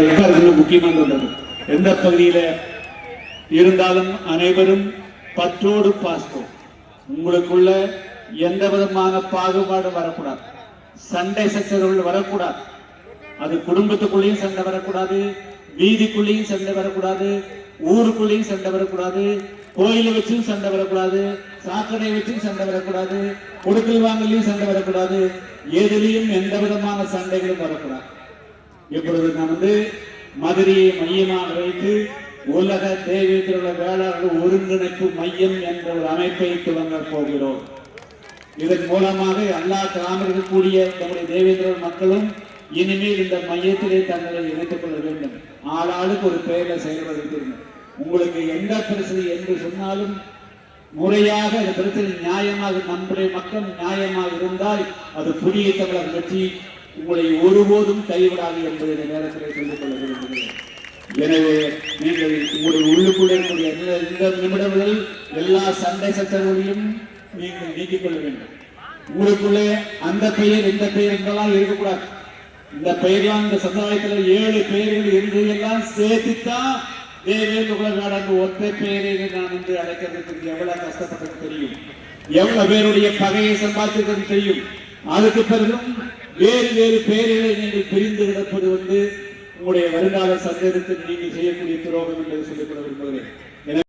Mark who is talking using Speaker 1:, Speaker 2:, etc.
Speaker 1: எல்லாருக்கும் முக்கியமான உள்ளது எந்த பகுதியில இருந்தாலும் அனைவரும் பற்றோடு பாஸ்தோம் உங்களுக்குள்ள எந்த விதமான பாகுபாடு வரக்கூடாது. சண்டை சச்சரவுகள் வரக்கூடாது. அது குடும்பத்துக்குள்ளேயும் சண்டை வரக்கூடாது வீதிக்குள்ளேயும் சண்டை வரக்கூடாது ஊருக்குள்ளேயும் சண்டை வரக்கூடாது கோயிலை வச்சும் சண்டை வரக்கூடாது சாக்கடை வச்சும் சண்டை வரக்கூடாது கொடுக்கல் வாங்கலையும் சண்டை வரக்கூடாது எதிலையும் எந்த விதமான சண்டைகளும் வரக்கூடாது. இப்பொழுது நாம் வந்து மதுரையை மையமாக வைத்து உலக தேவேந்திர வேளாண் ஒருங்கிணைப்பு மையம் என்ற ஒரு அமைப்பை துவங்க போகிறோம். இதன் மூலமாக எல்லா கிராமத்தில் கூடிய தங்களுடைய தேவேந்திர மக்களும் இனிமேல் இந்த மையத்திலே தங்களை இணைத்துக் கொள்ள வேண்டும். ஆளாளுக்கு ஒரு பெயரை செயல்படுத்திருங்க உங்களுக்கு எந்த பிரச்சனை என்று சொன்னாலும் முறையாக அந்த பிரச்சனை நியாயமாக நம்முடைய மக்கள் நியாயமாக இருந்தால் அது புதிய தமிழர் கட்சி உங்களை ஒருபோதும் கைவிடாது என்பதை இந்த நேரத்தில் சொல்லிக் கொள்ள விரும்புகிறேன். எனவே நீங்கள் உங்களுடைய உள்ளுக்குள்ளே இருக்கக்கூடிய இந்த- நிமிடங்கள் நிமிடங்களில் எல்லா சண்டை சச்சரவுகளையும் நீங்கள் நீக்கிக் கொள்ள வேண்டும். உங்களுக்குள்ளே அந்த பெயர் இந்த பெயர் என்றெல்லாம் இருக்கக்கூடாது. இந்த பெயர்லாம் இந்த சமுதாயத்தில் ஏழு பெயர்கள் இருந்ததெல்லாம் சேர்த்துத்தான் தேவேந்திர நாடன் ஒற்றை பெயரை நான் வந்து அழைக்கிறதுக்கு எவ்வளவு கஷ்டப்பட்டது தெரியும்? எவ்வளவு பேருடைய பகையை சம்பாதிக்கிறது தெரியும்? அதுக்கு பிறகும் வேறு வேறு பெயர்களை நீங்கள் பிரிந்து கிடப்பது வந்து உங்களுடைய வருங்கால சந்தேகத்தில் நீங்கள் செய்யக்கூடிய துரோகம் என்று சொல்லிக்கொள்ள விரும்புகிறேன்.